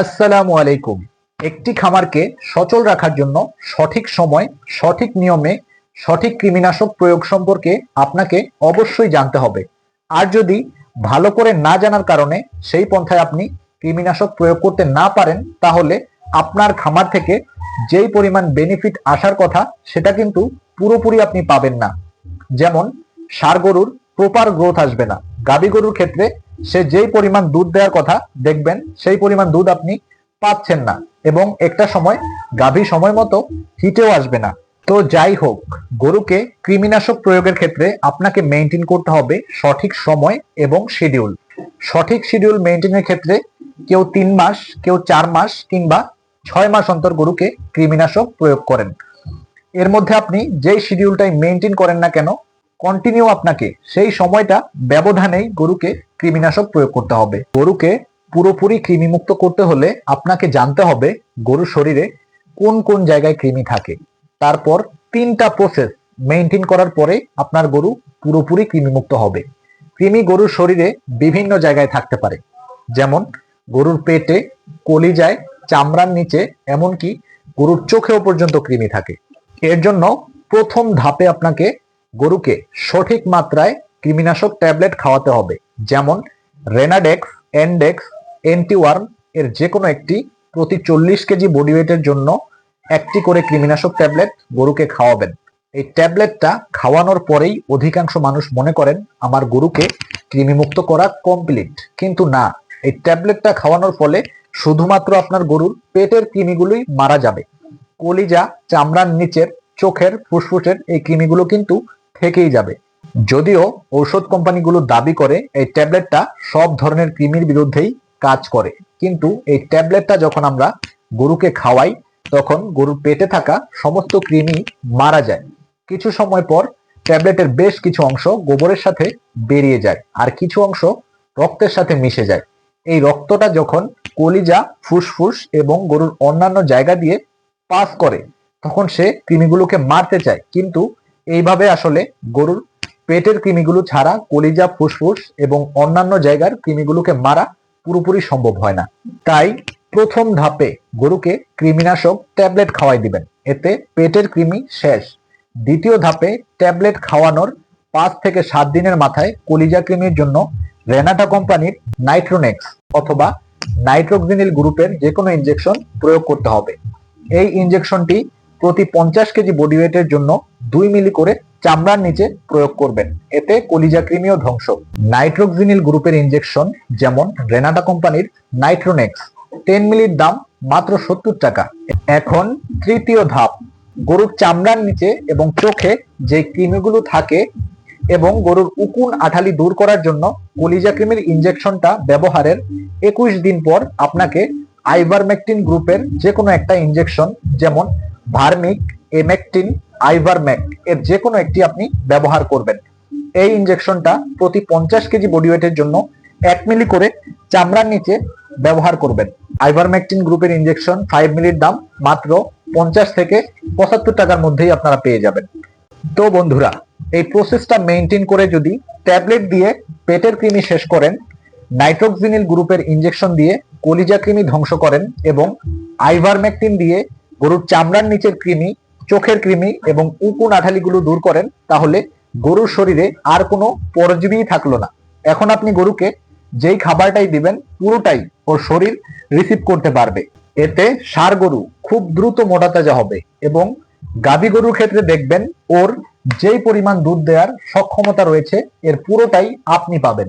আসসালামু আলাইকুম। একটি খামারকে সচল রাখার জন্য সঠিক সময়, সঠিক নিয়মে, সঠিক কৃমিনাশক প্রয়োগ সম্পর্কে আপনাকে অবশ্যই জানতে হবে। আর যদি ভালো করে না জানার কারণে সেই পন্থায় আপনি কৃমিনাশক প্রয়োগ করতে না পারেন, তাহলে আপনার খামার থেকে যেই পরিমাণ বেনিফিট আসার কথা, সেটা কিন্তু পুরোপুরি আপনি পাবেন না। যেমন, সার গরুর প্রপার গ্রোথ আসবে না। গাবি গরুর ক্ষেত্রে সে যেই পরিমাণ দুধ দেওয়ার কথা দেখবেন, সেই পরিমাণ দুধ আপনি পাচ্ছেন না এবং একটা সময়, গাভী সময় মতো হিটেও আসবে না। তো যাই হোক, গরুকে কৃমিনাশক প্রয়োগের ক্ষেত্রে আপনাকে মেনটেন করতে হবে সঠিক সময় এবং শিডিউল সঠিক শিডিউল মেনটেনের ক্ষেত্রে কেউ তিন মাস, কেউ চার মাস কিংবা ছয় মাস অন্তর গরুকে কৃমিনাশক প্রয়োগ করেন। এর মধ্যে আপনি যেই শিডিউলটাই মেনটেন করেন না কেন কন্টিনিউ আপনাকে, সেই সময়টা ব্যবধানেই গরুকে কৃমিনাশক প্রয়োগ করতে হবে। গরুকে পুরোপুরি কৃমিমুক্ত করতে হলে আপনাকে জানতে হবে গরুর শরীরে কোন কোন জায়গায় কৃমি থাকে। তারপর তিনটা প্রসেস মেনটেন করার পরে আপনার গরু পুরোপুরি কৃমিমুক্ত হবে। কৃমি গরুর শরীরে বিভিন্ন জায়গায় থাকতে পারে। যেমন গরুর পেটে কলিজায় চামড়ার নিচে, এমনকি গরুর চোখেও পর্যন্ত কৃমি থাকে। এর জন্য প্রথম ধাপে আপনাকে গরুকে সঠিক মাত্রায় কৃমিনাশক ট্যাবলেট খাওয়াতে হবে, যেমন রেনাডেক্স এন্ডেক্স এন্টিওয়ার্ম এর যে কোনো একটি প্রতি চল্লিশ কেজি বডি ওয়েটের জন্য একটি করে কৃমিনাশক ট্যাবলেট গরুকে খাওয়াবেন। এই ট্যাবলেটটা খাওয়ানোর পরেই অধিকাংশ মানুষ মনে করেন, আমার গরুকে কৃমিমুক্ত করা কমপ্লিট কিন্তু না, এই ট্যাবলেটটা খাওয়ানোর ফলে শুধুমাত্র আপনার গরুর পেটের কৃমিগুলোই মারা যাবে। কলিজা, চামড়ার নিচের, চোখের, ফুসফুসের এই কৃমিগুলো কিন্তু থেকেই যাবে। যদিও ঔষধ কোম্পানিগুলো দাবি করে এই ট্যাবলেটটা সব ধরনের কৃমির বিরুদ্ধেই কাজ করে। কিন্তু এই ট্যাবলেটটা যখন আমরা গরুকে খাওয়াই, তখন গরুর পেটে থাকা সমস্ত কৃমি মারা যায়। কিছু সময় পর ট্যাবলেটের বেশ কিছু অংশ গোবরের সাথে বেরিয়ে যায় আর কিছু অংশ রক্তের সাথে মিশে যায়। এই রক্তটা যখন কলিজা, ফুসফুস এবং গরুর অন্যান্য জায়গা দিয়ে পাস করে, তখন সে কৃমিগুলোকে মারতে চায়। কিন্তু এইভাবে আসলে গরুর পেটের কৃমিগুলো ছাড়া কলিজা, ফুসফুস এবং অন্যান্য জায়গার কৃমিগুলোকে মারা পুরোপুরি সম্ভব হয় না। তাই প্রথম ধাপে গরুকে কৃমিনাশক ট্যাবলেট খাওয়াই দিবেন। এতে পেটের কৃমি শেষ। দ্বিতীয় ধাপে ট্যাবলেট খাওয়ানোর পাঁচ থেকে সাত দিনের মাথায় কলিজা কৃমির জন্য রেনাটা কোম্পানির নাইট্রোনেক্স অথবা নাইট্রোক্সিনিল গ্রুপের যে কোনো ইনজেকশন প্রয়োগ করতে হবে। এই ইনজেকশনটি প্রতি পঞ্চাশ কেজি বডি ওয়েটের জন্য দুই মিলি করে চামড়ার নিচে প্রয়োগ করবেন। এতে কলিজা কৃমিও ধ্বংস। নাইট্রোক্সিনিল গ্রুপের ইনজেকশন যেমন রেনাটা কোম্পানির নাইট্রোনেক্স টেন মিলির দাম মাত্র সত্তর টাকা। এখন তৃতীয় ধাপ, গরুর চামড়ার নিচে এবং চোখে যে কৃমিগুলো থাকে এবং গরুর উকুন আঠালি দূর করার জন্য কলিজা কৃমির ইনজেকশনটা ব্যবহারের একুশ দিন পর আপনাকে আইভারমেকটিন গ্রুপের যে কোনো একটা ইনজেকশন যেমন ভার্মিক, এমেকটিন, আইভারম্যাক এর যে কোনো একটি আপনি ব্যবহার করবেন। এই ইনজেকশনটা প্রতি পঞ্চাশ কেজি বডি ওয়েটের জন্য এক মিলি করে চামড়ার নিচে ব্যবহার করবেন। আইভারমেকটিন গ্রুপের ইনজেকশন ফাইভ মিলির দাম মাত্র পঞ্চাশ থেকে পঁচাত্তর টাকার মধ্যেই আপনারা পেয়ে যাবেন। তো বন্ধুরা, এই প্রসেসটা মেনটেন করে যদি ট্যাবলেট দিয়ে পেটের কৃমি শেষ করেন নাইট্রোক্সিনিল গ্রুপের ইনজেকশন দিয়ে কলিজা কৃমি ধ্বংস করেন এবং আইভারমেকটিন দিয়ে গরুর চামড়ার নিচের কৃমি, চোখের কৃমি এবং উকুন আঠালিগুলো দূর করেন, তাহলে গরুর শরীরে আর কোনো পরজীবী থাকল না। এখন আপনি গরুকে যেই খাবারটাই দিবেন, পুরোটাই ওর শরীর রিসিভ করতে পারবে। এতে সার গরু খুব দ্রুত মোটা তাজা হবে এবং গাভী গরুর ক্ষেত্রে দেখবেন ওর যেই পরিমাণ দুধ দেওয়ার সক্ষমতা রয়েছে, এর পুরোটাই আপনি পাবেন।